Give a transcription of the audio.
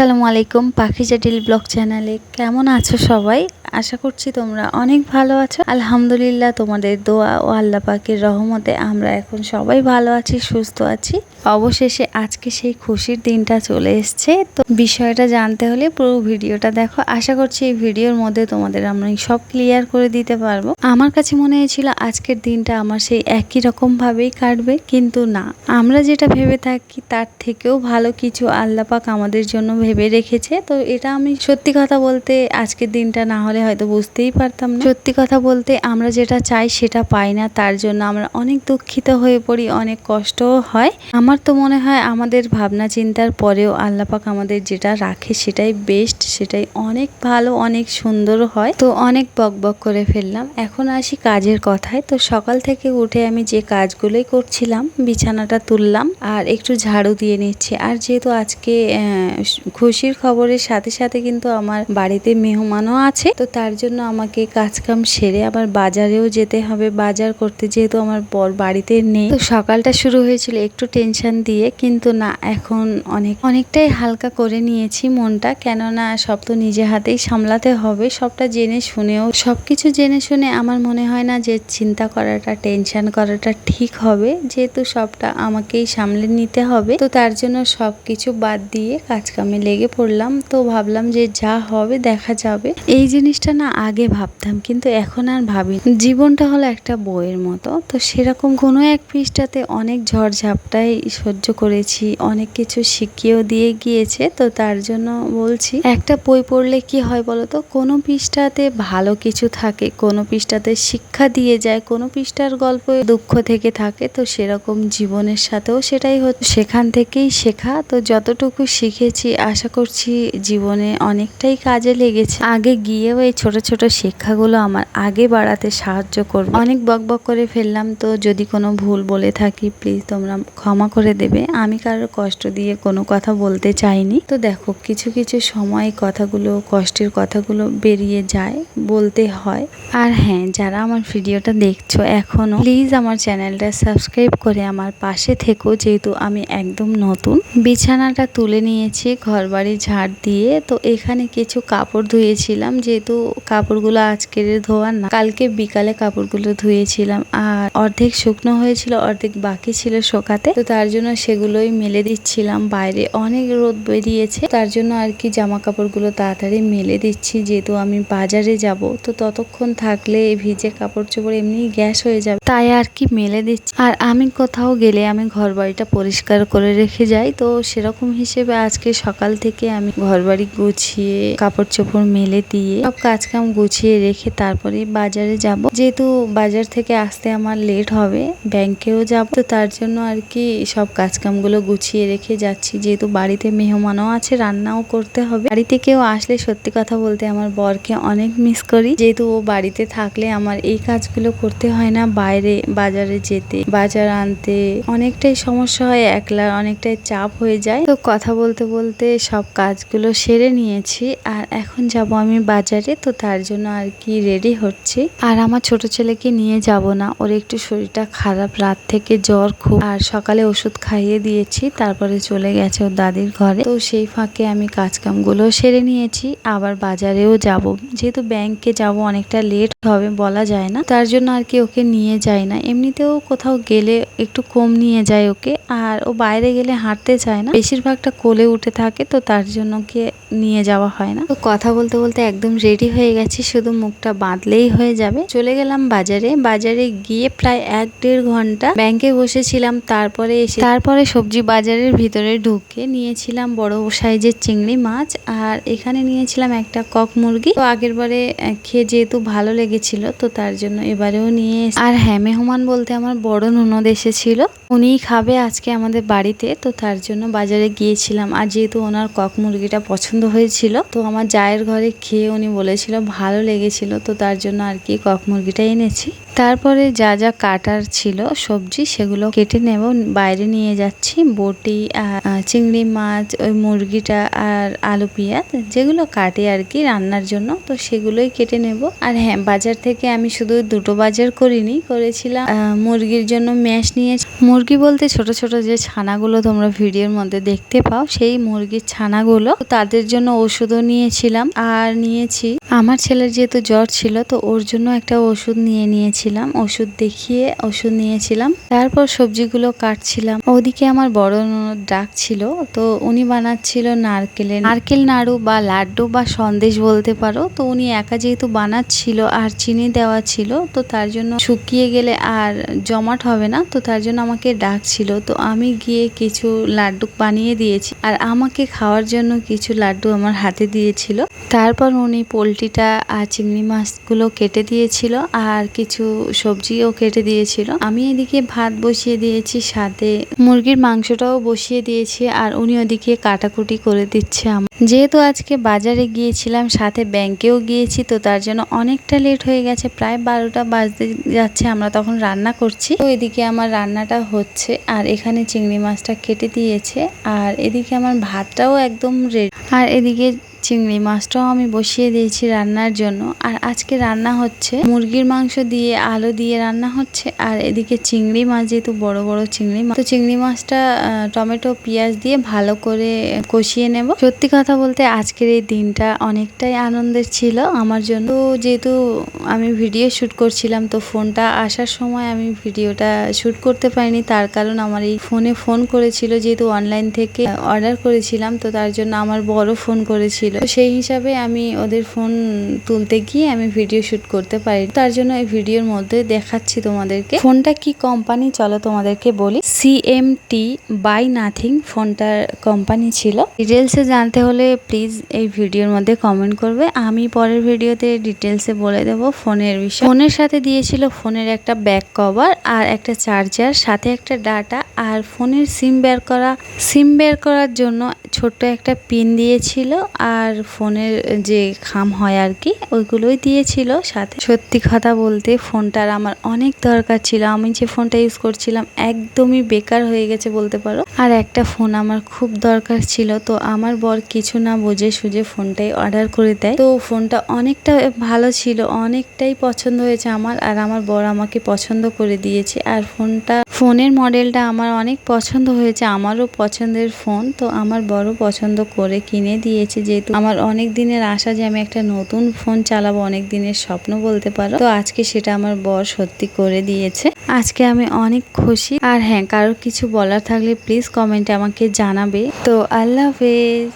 আসসালামু আলাইকুম পাখি জাটিল ব্লগ চ্যানেলে। কেমন আছো সবাই? আশা করছি তোমরা অনেক ভালো আছো। আলহামদুলিল্লাহ তোমাদের দোয়া ও আল্লাহ পাকের রহমতে আমরা এখন সবাই ভালো আছি, সুস্থ আছি। অবশেষে আজকে সেই খুশির দিনটা চলে এসছে। তো বিষয়টা জানতে হলে পুরো ভিডিওটা দেখো। আশা করছি এই ভিডিওর মধ্যে তোমাদের আমরা সব ক্লিয়ার করে দিতে পারব। আমার কাছে মনে হয়েছিল আজকের দিনটা আমার সেই একই রকম ভাবেই কাটবে, কিন্তু না। আমরা যেটা ভেবে থাকি তার থেকেও ভালো কিছু আল্লাপাক আমাদের জন্য ভেবে রেখেছে। তো এটা আমি সত্যি কথা বলতে আজকের দিনটা না হলে হয়তো বুঝতেই পারতাম না। সত্যি কথা বলতে আমরা যেটা চাই সেটা পাই না, তার জন্য আমরা অনেক দুঃখিত হয়ে পড়ি, অনেক কষ্টও হয়। আমার তো মনে হয় আমাদের ভাবনা চিন্তার পরেও আল্লাপাক আমাদের যেটা রাখে সেটাই বেস্ট সেটাই অনেক ভালো, অনেক সুন্দর হয়। তো অনেক বক বক করে ফেললাম। এখন আসি কাজের কথায়। তো সকাল থেকে উঠে আমি যে কাজগুলোই করছিলাম, বিছানাটা তুললাম আর একটু ঝাড়ু দিয়ে নিচ্ছি। আর যেহেতু আজকে খুশির খবরের সাথে সাথে কিন্তু আমার বাড়িতে মেহমানও আছে, তো তার জন্য আমাকে কাজকাম সেরে আবার বাজারেও যেতে হবে। বাজার করতে যেহেতু আমার বর বাড়িতে নেই। তো সকালটা শুরু হয়েছিল একটু টেনশন দিয়ে, কিন্তু না, এখন অনেক, অনেকটাই হালকা করে নিয়েছি মনটা। কেননা সব তো নিজে হাতেই সামলাতে হবে। সবটা জেনে শুনেও, সবকিছু জেনে শুনে আমার মনে হয় না যে চিন্তা করাটা টেনশন করাটা ঠিক হবে। যেহেতু সবটা আমাকেই সামলে নিতে হবে। তো তার জন্য সব কিছু বাদ দিয়ে কাজ কামে লেগে পড়লাম। তো ভাবলাম যে যা হবে দেখা যাবে। এই জিনিসটা না আগে ভাবতাম, কিন্তু এখন আর ভাবি। জীবনটা হলো একটা বইয়ের মতো, তো সেরকম কোনো এক পৃষ্ঠাতে অনেক ঝড়ঝাপটাই সহ্য করেছি, অনেক কিছু শিখিয়েও দিয়ে গিয়েছে, তো তার জন্য বলছি, একটা বই পড়লে কি হয় বলতো? কোনো পৃষ্ঠাতে ভালো কিছু থাকে, কোনো পৃষ্ঠাতে শিক্ষা দিয়ে যায়, কোনো পৃষ্ঠার গল্প দুঃখ থেকে থাকে, তো সেরকম জীবনের সাথেও সেটাই হচ্ছে সেখান থেকেই শেখা, তো যতটুকু শিখেছি, আশা করছি জীবনে অনেকটাই কাজে লেগেছে। আগে গিয়েও এই ছোট ছোট শিক্ষাগুলো আমার আগে বাড়াতে সাহায্য করবে। অনেক বক বক করে ফেললাম তো যদি কোনো ভুল বলে থাকি প্লিজ তোমরা ক্ষমা করে দেবে। আমি কারোর কষ্ট দিয়ে কোনো কথা বলতে চাইনি। তো দেখো, কিছু কিছু সময় কথাগুলো, কষ্টের কথাগুলো বেরিয়ে যায়, বলতে হয়। আর হ্যাঁ যারা আমার ভিডিওটা দেখছ এখনও প্লিজ আমার চ্যানেলটা সাবস্ক্রাইব করে আমার পাশে থেকো, যেহেতু আমি একদম নতুন। বিছানাটা তুলে নিয়েছি ঘর বাড়ি ঝাড় দিয়ে। তো এখানে কিছু কাপড় ধুয়েছিলাম, যেহেতু কাপড়গুলো আজকের ধোয়ার না, কালকে বিকালে কাপড়গুলো ধুয়েছিলাম আর অর্ধেক শুকনো হয়েছিল, অর্ধেক বাকি ছিল শোকাতে। তো তার জন্য সেগুলোই মেলে দিচ্ছিলাম বাইরে। অনেক রোদ বেরিয়েছে, তার জন্য আর কি জামা কাপড়গুলো তাড়াতাড়ি মেলে দিচ্ছি, যেহেতু আমি বাজারে যাব। তো ততক্ষণ থাকলে এই ভিজে কাপড় চোপড় এমনি গ্যাস হয়ে যাবে, তাই আর কি মেলে দিচ্ছি। আর আমি কোথাও গেলে আমি ঘর বাড়িটা পরিষ্কার করে রেখে যাই, তো সেরকম হিসেবে আজকে সকাল থেকে আমি ঘর বাড়ি গুছিয়ে কাপড় চোপড় মেলে দিয়ে সব কাজ কাম গুছিয়ে রেখে তারপরে বাজারে যাব। যেহেতু বাজার থেকে আসতে আমার লেট হবে ব্যাংকেও যাব। তো তার জন্য আর কি সব কাজকামগুলো গুছিয়ে রেখে যাচ্ছি। যেহেতু বাড়িতে মেহমানও আছে, রান্নাও করতে হবে। বাড়িতে কেউ আসলে সত্যি কথা বলতে আমার বরকে অনেক মিস করি। যেহেতু ও বাড়িতে থাকলে আমার এই কাজগুলো করতে হয় না, বাইরে বাজারে যেতে, বাজার আনতে অনেকটাই সমস্যা হয়, একলা অনেকটাই চাপ হয়ে যায়। তো কথা বলতে বলতে সব কাজগুলো সেরে নিয়েছি। আর এখন যাব আমি বাজারে। তো তার জন্য আর কি রেডি হচ্ছি। আর আমার ছোট ছেলেকে নিয়ে যাব না। ওর একটু শরীরটা খারাপ, রাত থেকে জ্বর খুব। আর সকালে ওষুধ খাইয়ে দিয়েছি, তারপরে চলে গেছে ওর দাদির ঘরে। তো সেই ফাঁকে আমি কাজ কামগুলো সেরে নিয়েছি, আবার বাজারেও যাব। যেহেতু ব্যাংকে যাব অনেকটা লেট হবে বলা যায় না, তার জন্য আর কি ওকে নিয়ে যায় না। এমনিতেও কোথাও গেলে একটু কম নিয়ে যায় ওকে, আর ও বাইরে গেলে হাঁটতে চায় না। বেশিরভাগটা কোলে উঠে থাকে, তো তার জন্য ওকে নিয়ে যাওয়া হয় না। তো কথা বলতে বলতে একদম রেডি হয়ে গেছি, শুধু মুখটা বাঁধলেই হয়ে যাবে। চলে গেলাম বাজারে। বাজারে গিয়ে প্রায় এক দেড় ঘণ্টা ব্যাংকে বসেছিলাম, তারপরে এসে তারপরে সবজি বাজারের ভিতরে ঢুকে নিয়েছিলাম বড় সাইজের চিংড়ি মাছ, আর এখানে নিয়েছিলাম একটা কক মুরগি। তো আগের বারে খেয়ে যেহেতু ভালো লেগেছিল, তো তার জন্য এবারেও নিয়ে আর হ্যাঁ মেহমান বলতে আমার বড় ননদ এসেছিল। উনিই খাবে আজকে আমাদের বাড়িতে, তো তার জন্য বাজারে গিয়েছিলাম। আর যেহেতু ওনার কক মুরগিটা পছন্দ হয়েছিল, তো আমার জায়ের ঘরে খেয়ে উনি বলে বলেছিল, ভালো লেগেছিল তো তার জন্য আর কি কক মুরগিটা এনেছি। তারপরে যা যা কাটার ছিল সবজি সেগুলো কেটে নেব, বাইরে নিয়ে যাচ্ছি। বটি চিংড়ি মাছ, ওই মুরগিটা আর আলু পেঁয়াজ যেগুলো কাটে আর কি রান্নার জন্য, তো সেগুলোই কেটে নেব। আর হ্যাঁ বাজার থেকে আমি শুধু দুটো বাজার করিনি, করেছিলাম মুরগির জন্য ম্যাশ নিয়ে মুরগি বলতে ছোট ছোট যে ছানাগুলো তোমরা ভিডিওর মধ্যে দেখতে পাও, সেই মুরগির ছানাগুলো তাদের জন্য ওষুধও নিয়েছিলাম। আর নিয়েছি আমার ছেলের যেহেতু জ্বর ছিল, তো ওর জন্য একটা ওষুধ নিয়ে নিয়েছিলাম। ওষুধ দেখিয়ে ওষুধ নিয়েছিলাম। তারপর সবজিগুলো কাটছিলাম। ওদিকে আমার বড় ননদ ডাক ছিল, তো উনি বানাচ্ছিল নারকেলের নারকেল নাড়ু বা লাড্ডু বা সন্দেশ বলতে পারো, তো উনি একা যেহেতু বানাচ্ছিল আর চিনি দেওয়া ছিল, তো তার জন্য শুকিয়ে গেলে আর জমাট হবে না, তো তার জন্য আমাকে ডাকছিল। তো আমি গিয়ে কিছু লাড্ডু বানিয়ে দিয়েছি, আর আমাকে খাওয়ার জন্য কিছু লাড্ডু আমার হাতে দিয়েছিল। তারপর উনি পোলট্রিটা আর চিংড়ি মাছগুলো কেটে দিয়েছিল আর কিছু সবজিও কেটে দিয়েছিল। আমি এদিকে ভাত বসিয়ে দিয়েছি, সাথে মুরগির মাংসটাও বসিয়ে দিয়েছি আর উনি ওদিকে কাটাকুটি করে দিচ্ছে আমার যেহেতু আজকে বাজারে গিয়েছিলাম, সাথে ব্যাংকেও গিয়েছি, তো তার জন্য অনেকটা লেট হয়ে গেছে, প্রায় বারোটা বাজতে যাচ্ছে, আমরা তখন রান্না করছি। তো এদিকে আমার রান্নাটা হচ্ছে আর এখানে চিংড়ি মাছটা কেটে দিয়েছে আর এদিকে আমার ভাতটাও একদম রেডি। আর এদিকে চিংড়ি মাছটাও আমি বসিয়ে দিয়েছি রান্নার জন্য। আর আজকে রান্না হচ্ছে মুরগির মাংস দিয়ে, আলু দিয়ে রান্না হচ্ছে। আর এদিকে চিংড়ি মাছ যেহেতু বড় বড় চিংড়ি মাছ, তো চিংড়ি মাছটা টমেটো, পেঁয়াজ দিয়ে ভালো করে কষিয়ে নেব। সত্যি কথা বলতে আজকের এই দিনটা অনেকটাই আনন্দের ছিল আমার জন্য। যেহেতু আমি ভিডিও শ্যুট করছিলাম, তো ফোনটা আসার সময় আমি ভিডিওটা শ্যুট করতে পারিনি। তার কারণ আমার এই ফোনে ফোন করেছিল, যেহেতু অনলাইন থেকে অর্ডার করেছিলাম, তো তার জন্য আমার বড় ফোন করেছিল। তো সেই হিসাবে আমি ওদের ফোন তুলতে গিয়ে আমি ভিডিও শুট করতে পারি। তার জন্য এই ভিডিওর মধ্যে দেখাচ্ছি তোমাদেরকে। ফোনটা কি কোম্পানি চলো তোমাদেরকে বলি। সিএমটি বাই নাথিং ফোনটার কোম্পানি ছিল। ডিটেলসে জানতে হলে প্লিজ এই ভিডিওর মধ্যে কমেন্ট করবে। আমি পরের ভিডিওতে ডিটেলসে বলে দেবো ফোনের বিষয়। ফোনের সাথে দিয়েছিল ফোনের একটা ব্যাক কভার আর একটা চার্জার সাথে একটা ডাটা আর ফোনের সিম বের করা। সিম বের করার জন্য ছোট্ট একটা পিন দিয়েছিল আর ফোনের যে খাম হয় আর কি, ওইগুলোই দিয়েছিল সাথে। সত্যি কথা বলতে ফোনটার আমার অনেক দরকার ছিল। আমি যে ফোনটা ইউজ করছিলাম একদমই বেকার হয়ে গেছে বলতে পারো। আর একটা ফোন আমার খুব দরকার ছিল, তো আমার বর কিছু না বুঝে সুঝে ফোনটাই অর্ডার করে দেয়। তো ফোনটা অনেকটা ভালো ছিল, অনেকটাই পছন্দ হয়েছে আমার, আর আমার বর আমাকে পছন্দ করে দিয়েছে। আর ফোনটা, ফোনের মডেলটা আমার অনেক পছন্দ হয়েছে, আমারও পছন্দের ফোন, তো আমার বড় পছন্দ করে কিনে দিয়েছে যেহেতু আমার অনেক দিনের আশা যে আমি একটা নতুন ফোন চালাবো, অনেক দিনের স্বপ্ন বলতে পারো। তো আজকে সেটা আমার বর সত্যি করে দিয়েছে। আজকে আমি অনেক খুশি। আর হ্যাঁ কারোর কিছু বলার থাকলে প্লিজ কমেন্টে আমাকে জানাবে। তো আল্লাহ হাফেজ।